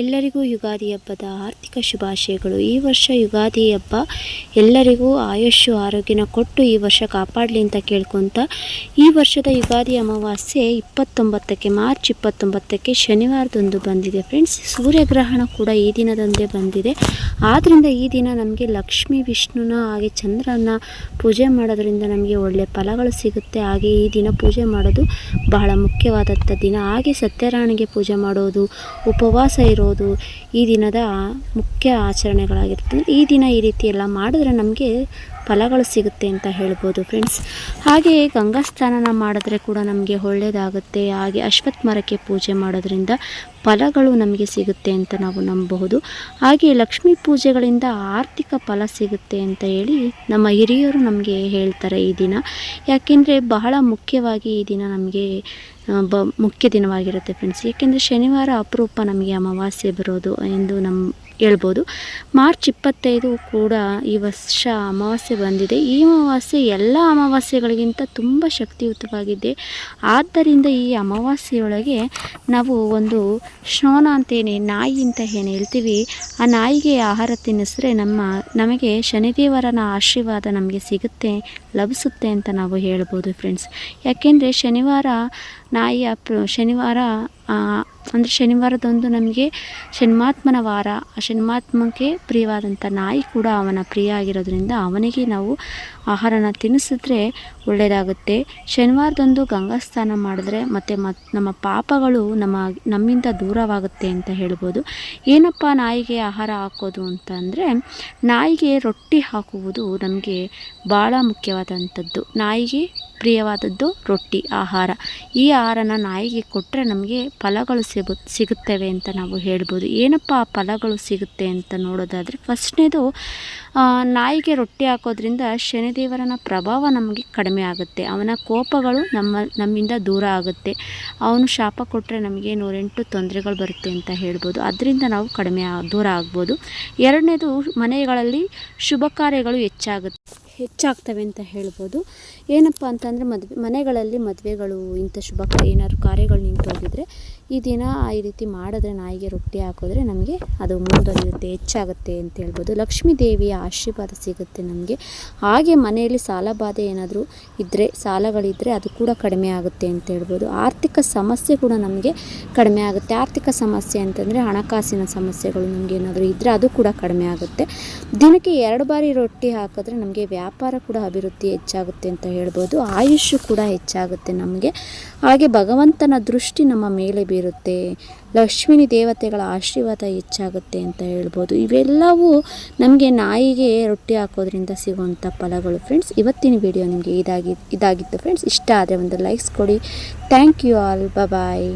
ಎಲ್ಲರಿಗೂ ಯುಗಾದಿ ಹಬ್ಬದ ಆರ್ಥಿಕ ಶುಭಾಶಯಗಳು. ಈ ವರ್ಷ ಯುಗಾದಿ ಹಬ್ಬ ಎಲ್ಲರಿಗೂ ಆಯುಷ್ಯು, ಆರೋಗ್ಯನ ಕೊಟ್ಟು ಈ ವರ್ಷ ಕಾಪಾಡಲಿ ಅಂತ ಕೇಳ್ಕೊತ, ಈ ವರ್ಷದ ಯುಗಾದಿ ಅಮಾವಾಸ್ಯೆ ಇಪ್ಪತ್ತೊಂಬತ್ತಕ್ಕೆ, ಮಾರ್ಚ್ ಇಪ್ಪತ್ತೊಂಬತ್ತಕ್ಕೆ ಶನಿವಾರದೊಂದು ಬಂದಿದೆ. ಫ್ರೆಂಡ್ಸ್, ಸೂರ್ಯಗ್ರಹಣ ಕೂಡ ಈ ದಿನದಂದೇ ಬಂದಿದೆ. ಆದ್ದರಿಂದ ಈ ದಿನ ನಮಗೆ ಲಕ್ಷ್ಮೀ, ವಿಷ್ಣುನ, ಹಾಗೆ ಚಂದ್ರನ ಪೂಜೆ ಮಾಡೋದ್ರಿಂದ ನಮಗೆ ಒಳ್ಳೆಯ ಫಲಗಳು ಸಿಗುತ್ತೆ. ಹಾಗೆ ಈ ದಿನ ಪೂಜೆ ಮಾಡೋದು ಬಹಳ ಮುಖ್ಯವಾದಂಥ ದಿನ. ಹಾಗೆ ಸತ್ಯರಾಣಿಗೆ ಪೂಜೆ ಮಾಡೋದು ಉಪವಾಸ ಇರೋದು ಈ ದಿನದ ಮುಖ್ಯ ಆಚರಣೆಗಳಾಗಿರ್ತದೆ ಈ ದಿನ ಈ ರೀತಿ ಎಲ್ಲ ಮಾಡಿದ್ರೆ ನಮಗೆ ಫಲಗಳು ಸಿಗುತ್ತೆ ಅಂತ ಹೇಳ್ಬೋದು ಫ್ರೆಂಡ್ಸ್ ಹಾಗೆಯೇ ಗಂಗಾ ಸ್ನಾನ ಮಾಡಿದ್ರೆ ಕೂಡ ನಮಗೆ ಒಳ್ಳೆಯದಾಗುತ್ತೆ ಹಾಗೆ ಅಶ್ವತ್ಥ ಮರಕ್ಕೆ ಪೂಜೆ ಮಾಡೋದ್ರಿಂದ ಫಲಗಳು ನಮಗೆ ಸಿಗುತ್ತೆ ಅಂತ ನಾವು ನಂಬಬಹುದು ಹಾಗೆ ಲಕ್ಷ್ಮೀ ಪೂಜೆಗಳಿಂದ ಆರ್ಥಿಕ ಫಲ ಸಿಗುತ್ತೆ ಅಂತ ಹೇಳಿ ನಮ್ಮ ಹಿರಿಯರು ನಮಗೆ ಹೇಳ್ತಾರೆ ಈ ದಿನ. ಯಾಕೆಂದರೆ ಬಹಳ ಮುಖ್ಯವಾಗಿ ಈ ದಿನ ನಮಗೆ ಬ, ಮುಖ್ಯ ದಿನವಾಗಿರುತ್ತೆ ಫ್ರೆಂಡ್ಸ್ ಏಕೆಂದರೆ ಶನಿವಾರ ಅಪರೂಪ ನಮಗೆ ಅಮಾವಾಸ್ಯೆ ಬರೋದು ಎಂದು ನಮ್ಮ ಹೇಳ್ಬೋದು. ಮಾರ್ಚ್ ಇಪ್ಪತ್ತೈದು ಕೂಡ ಈ ವರ್ಷ ಅಮಾವಾಸ್ಯೆ ಬಂದಿದೆ. ಈ ಅಮಾವಾಸ್ಯೆ ಎಲ್ಲ ಅಮಾವಾಸ್ಯೆಗಳಿಗಿಂತ ತುಂಬ ಶಕ್ತಿಯುತವಾಗಿದೆ. ಆದ್ದರಿಂದ ಈ ಅಮಾವಾಸ್ಯೆಯೊಳಗೆ ನಾವು ಒಂದು ಶ್ನೋನ ಅಂತೇನೆ, ನಾಯಿ ಅಂತ ಏನು ಹೇಳ್ತೀವಿ. ಆ ನಾಯಿಗೆ ಆಹಾರ ತಿನ್ನಿಸಿದ್ರೆ ನಮ್ಮ, ನಮಗೆ ಶನಿದೇವರನ ಆಶೀರ್ವಾದ ನಮಗೆ ಸಿಗುತ್ತೆ, ಲಭಿಸುತ್ತೆ ಅಂತ ನಾವು ಹೇಳ್ಬೋದು ಫ್ರೆಂಡ್ಸ್ ಯಾಕೆಂದರೆ ಶನಿವಾರ ನಾಯಿಯ ಶನಿವಾರ ಅಂದರೆ ಶನಿವಾರದೊಂದು ನಮಗೆ ಶನ್ಮಾತ್ಮನ ವಾರ, ಆ ಶನ್ಮಾತ್ಮಕ್ಕೆ ಪ್ರಿಯವಾದಂಥ ನಾಯಿ ಕೂಡ ಅವನ ಪ್ರಿಯ ಆಗಿರೋದ್ರಿಂದ ಅವನಿಗೆ ನಾವು ಆಹಾರನ ತಿನ್ನಿಸಿದ್ರೆ ಒಳ್ಳೆಯದಾಗುತ್ತೆ ಶನಿವಾರದಂದು ಗಂಗಾ ಸ್ನಾನ ಮಾಡಿದ್ರೆ ಮತ್ತು ಮತ್, ನಮ್ಮ ಪಾಪಗಳು ನಮ್ಮ, ನಮ್ಮಿಂದ ದೂರವಾಗುತ್ತೆ ಅಂತ ಹೇಳ್ಬೋದು. ಏನಪ್ಪ ನಾಯಿಗೆ ಆಹಾರ ಹಾಕೋದು ಅಂತಂದರೆ, ನಾಯಿಗೆ ರೊಟ್ಟಿ ಹಾಕುವುದು ನಮಗೆ ಭಾಳ ಮುಖ್ಯವಾದಂಥದ್ದು. ನಾಯಿಗೆ ಪ್ರಿಯವಾದದ್ದು ರೊಟ್ಟಿ, ಆಹಾರ. ಈ ಆಹಾರನ ನಾಯಿಗೆ ಕೊಟ್ಟರೆ ನಮಗೆ ಫಲಗಳು ಸಿಗು, ಸಿಗುತ್ತವೆ ಅಂತ ನಾವು ಹೇಳ್ಬೋದು. ಏನಪ್ಪ ಆ ಫಲಗಳು ಸಿಗುತ್ತೆ ಅಂತ ನೋಡೋದಾದರೆ, ಫಸ್ಟ್ನೇದು ನಾಯಿಗೆ ರೊಟ್ಟಿ ಹಾಕೋದ್ರಿಂದ ಶನಿದೇವರನ ಪ್ರಭಾವ ನಮಗೆ ಕಡಿಮೆ ಆಗುತ್ತೆ. ಅವನ ಕೋಪಗಳು ನಮ್ಮ, ನಮ್ಮಿಂದ ದೂರ ಆಗುತ್ತೆ. ಅವನು ಶಾಪ ಕೊಟ್ಟರೆ ನಮಗೆ ನೂರೆಂಟು ತೊಂದರೆಗಳು ಬರುತ್ತೆ ಅಂತ ಹೇಳ್ಬೋದು. ಅದರಿಂದ ನಾವು ಕಡಿಮೆ, ದೂರ ಆಗ್ಬೋದು. ಎರಡನೇದು ಮನೆಗಳಲ್ಲಿ ಶುಭ ಕಾರ್ಯಗಳು ಹೆಚ್ಚಾಗುತ್ತೆ. ಹೆಚ್ಚಾಗ್ತವೆ ಅಂತ ಹೇಳ್ಬೋದು. ಏನಪ್ಪ ಅಂತಂದರೆ ಮದುವೆ, ಮನೆಗಳಲ್ಲಿ ಮದುವೆಗಳು, ಇಂಥ ಶುಭ ಏನಾದ್ರು ಕಾರ್ಯಗಳು ನಿಂತೋಗಿದ್ರೆ ಈ ದಿನ ಈ ರೀತಿ ಮಾಡಿದ್ರೆ ನಾಯಿಗೆ ರೊಟ್ಟಿ ಹಾಕಿದ್ರೆ ನಮಗೆ ಅದು ಮುಂದುವರಿಯುತ್ತೆ, ಹೆಚ್ಚಾಗುತ್ತೆ ಅಂತ ಹೇಳ್ಬೋದು. ಲಕ್ಷ್ಮೀ ದೇವಿಯ ಆಶೀರ್ವಾದ ಸಿಗುತ್ತೆ ನಮಗೆ. ಹಾಗೆ ಮನೆಯಲ್ಲಿ ಸಾಲ ಬಾಧೆ ಏನಾದರೂ ಇದ್ದರೆ ಸಾಲಗಳಿದ್ದರೆ ಅದು ಕೂಡ ಕಡಿಮೆ ಆಗುತ್ತೆ ಅಂತ ಹೇಳ್ಬೋದು. ಆರ್ಥಿಕ ಸಮಸ್ಯೆ ಕೂಡ ನಮಗೆ ಕಡಿಮೆ ಆಗುತ್ತೆ. ಆರ್ಥಿಕ ಸಮಸ್ಯೆ ಅಂತಂದರೆ ಹಣಕಾಸಿನ ಸಮಸ್ಯೆಗಳು ನಮಗೆ ಏನಾದರೂ ಇದ್ದರೆ ಅದು ಕೂಡ ಕಡಿಮೆ ಆಗುತ್ತೆ. ದಿನಕ್ಕೆ ಎರಡು ಬಾರಿ ರೊಟ್ಟಿ ಹಾಕಿದ್ರೆ ನಮಗೆ ವ್ಯಾಪಾರ ಕೂಡ ಅಭಿವೃದ್ಧಿ ಹೆಚ್ಚಾಗುತ್ತೆ ಅಂತ ಹೇಳ್ಬೋದು. ಆಯುಷ್ಯು ಕೂಡ ಹೆಚ್ಚಾಗುತ್ತೆ ನಮಗೆ. ಹಾಗೆ ಭಗವಂತನ ದೃಷ್ಟಿ ನಮ್ಮ ಮೇಲೆ ಬೀರುತ್ತೆ. ಲಕ್ಷ್ಮಿನಿ ದೇವತೆಗಳ ಆಶೀರ್ವಾದ ಹೆಚ್ಚಾಗುತ್ತೆ ಅಂತ ಹೇಳ್ಬೋದು. ಇವೆಲ್ಲವೂ ನಮಗೆ ನಾಯಿಗೆ ರೊಟ್ಟಿ ಹಾಕೋದ್ರಿಂದ ಸಿಗುವಂಥ ಫಲಗಳು ಫ್ರೆಂಡ್ಸ್ ಇವತ್ತಿನ ವಿಡಿಯೋ ನಿಮಗೆ ಇದಾಗಿ ಇದಾಗಿತ್ತು ಫ್ರೆಂಡ್ಸ್ ಇಷ್ಟ ಆದರೆ ಒಂದು ಲೈಕ್ಸ್ ಕೊಡಿ. Thank you all bye